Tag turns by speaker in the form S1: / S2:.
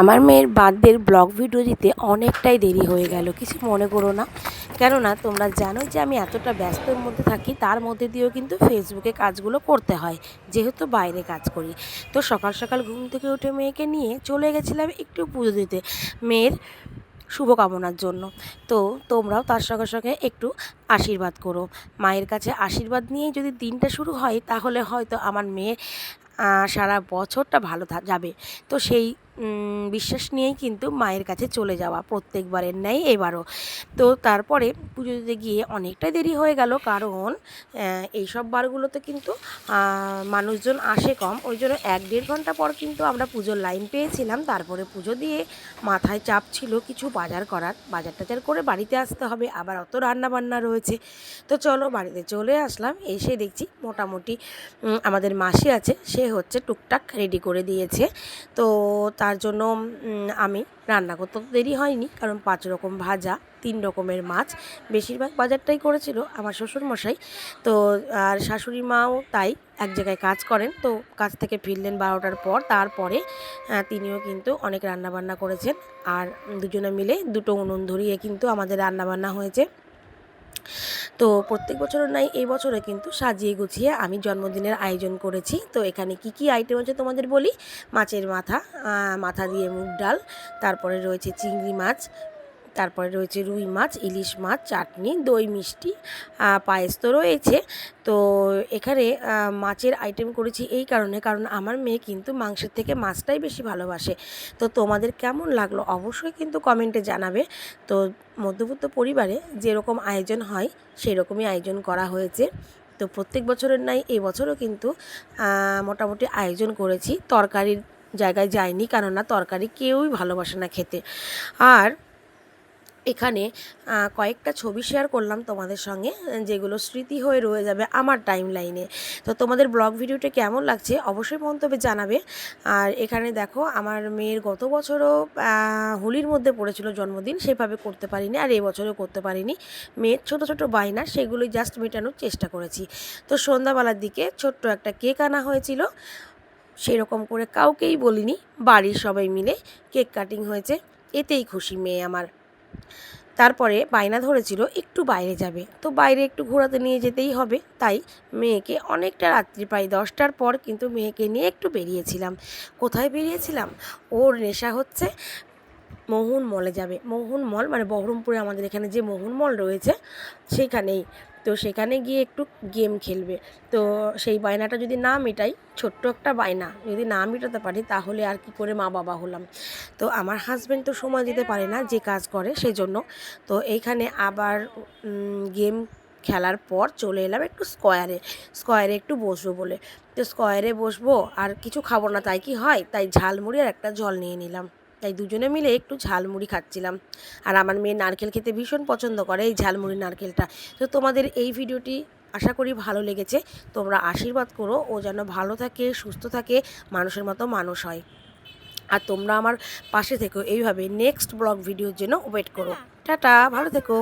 S1: আমার মেয়ের বার্থডের ব্লগ ভিডিও দিতে অনেকটাই দেরি হয়ে গেল, কিছু মনে করো না। কেননা তোমরা জানো যে আমি এতটা ব্যস্তের মধ্যে থাকি, তার মধ্যে দিয়েও কিন্তু ফেসবুকে কাজগুলো করতে হয়, যেহেতু বাইরে কাজ করি। তো সকাল সকাল ঘুম থেকে উঠে মেয়েকে নিয়ে চলে গেছিলাম একটু পুজো দিতে, মেয়ের শুভকামনার জন্য। তো তোমরাও তার সঙ্গে সঙ্গে একটু আশীর্বাদ করো। মায়ের কাছে আশীর্বাদ নিয়েই যদি দিনটা শুরু হয়, তাহলে হয়তো আমার মেয়ে সারা বছরটা ভালো যাবে। তো সেই বিশ্বাস নিয়েই কিন্তু মায়ের কাছে চলে যাওয়া প্রত্যেকবারের ন্যায় এবারও। তো তারপরে পুজো দিতে গিয়ে অনেকটাই দেরি হয়ে গেল কারণ এই সব বারগুলোতে কিন্তু মানুষজন আসে কম। ওই জন্য এক দেড় ঘণ্টা পর কিন্তু আমরা পুজোর লাইন পেয়েছিলাম। তারপরে পুজো দিয়ে মাথায় চাপ ছিল কিছু বাজার করার। বাজার টাজার করে বাড়িতে আসতে হবে। আবার অত রান্না বান্না রয়েছে। তো চলো বাড়িতে চলে আসলাম। এসে দেখছি মোটামুটি আমাদের মাসি আছে। সে হচ্ছে টুকটাক রেডি করে দিয়েছে। তো তার জন্য আমি রান্না করতে তো দেরি হয়নি, কারণ পাঁচ রকম ভাজা, তিন রকমের মাছ, বেশিরভাগ বাজারটাই করেছিল আমার শ্বশুর মশাই তো, আর শাশুড়ি মাও তাই এক জায়গায় কাজ করেন, তো কাজ থেকে ফিরলেন বারোটার পর, তারপরে তিনিও কিন্তু অনেক রান্নাবান্না করেছেন, আর দুজনে মিলে দুটো উনুন ধরিয়ে কিন্তু আমাদের রান্নাবান্না হয়েছে। তো প্রত্যেক বছরের নাই, এই বছরে কিন্তু সাজিয়ে গুছিয়ে আমি জন্মদিনের আয়োজন করেছি। তো এখানে কি কি আইটেম আছে তোমাদের বলি? মাছের মাথা মাথা দিয়ে মুগ ডাল, তারপরে রয়েছে চিংড়ি মাছ তারপরে রয়েছে রুই মাছ, ইলিশ মাছ, চাটনি, দই মিষ্টি পায়েস তো রয়েছে। তো এখানে মাছের আইটেম করেছি এই কারণে, কারণ আমার মেয়ে কিন্তু মাংসের থেকে মাছটাই বেশি ভালোবাসে। তো তোমাদের কেমন লাগল অবশ্যই কিন্তু কমেন্টে জানাবে। তো মধ্যবিত্ত পরিবারে যেরকম আয়োজন হয়, সেরকমই আয়োজন করা হয়েছে। তো প্রত্যেক বছরের নাই এই বছরও কিন্তু মোটামুটি আয়োজন করেছি। তরকারির জায়গায় যায়নি, কেননা তরকারি কেউই ভালোবাসে না খেতে। আর এখানে কয়েকটা ছবি শেয়ার করলাম তোমাদের সঙ্গে, যেগুলো স্মৃতি হয়ে রয়ে যাবে আমার টাইম লাইনে তো তোমাদের ব্লগ ভিডিওটা কেমন লাগছে অবশ্যই মন্তব্যে জানাবে। আর এখানে দেখো, আমার মেয়ের গত বছরও হোলির মধ্যে পড়েছিল জন্মদিন, সেভাবে করতে পারিনি আর এই বছরও করতে পারিনি। মেয়ের ছোট ছোট বায়না, সেগুলোই জাস্ট মেটানোর চেষ্টা করেছি। তো সন্ধ্যাবেলার দিকে ছোট্ট একটা কেক আনা হয়েছিল। সেরকম করে কাউকেই বলিনি, বাড়ির সবাই মিলে কেক কাটিং হয়েছে। এতেই খুশি মেয়ে আমার। তারপরে বায়না ধরেছিল, একটু বাইরে যাবে। তো বাইরে একটু ঘোরাতে নিয়ে যেতেই হবে, তাই মেয়েকে অনেকটা রাত্রি, প্রায় দশটার পর কিন্তু মেয়েকে নিয়ে একটু বেরিয়েছিলাম। কোথায় বেরিয়েছিলাম? ওর নেশা হচ্ছে মোহন মলে যাবে। মোহন মল মানে বহরমপুরে আমাদের এখানে যে মোহন মল রয়েছে, সেখানেই। তো সেখানে গিয়ে একটু গেম খেলবে। তো সেই বায়নাটা যদি না মেটাই, ছোট্ট একটা বায়না, যদি না মেটাতে পারি, তাহলে আর কি করে মা বাবা হলাম। তো আমার হাজব্যান্ড তো সময় দিতে পারে না, যে কাজ করে সেজন্য। তো এইখানে আবার গেম খেলার পর চলে এলাম একটু স্কোয়ারে স্কোয়ারে একটু বসবো বলে। তো স্কোয়ারে বসবো, আর কিছু খাব না, তাই কি হয়? তাই ঝালমুড়ি আর একটা জল নিয়ে নিলাম। তাই দুজনে মিলে একটু ঝালমুড়ি খাচ্ছিলাম। আর আমার মেয়ে নারকেল খেতে ভীষণ পছন্দ করে এই ঝালমুড়ি নারকেলটা। তো তোমাদের এই ভিডিওটি আশা করি ভালো লেগেছে। তোমরা আশীর্বাদ করো, ও যেন ভালো থাকে, সুস্থ থাকে, মানুষের মতো মানুষ হয়। আর তোমরা আমার পাশে থেকো। এইভাবে নেক্সট ব্লগ ভিডিওর জন্য ওয়েট করো। টাটা, ভালো থেকো।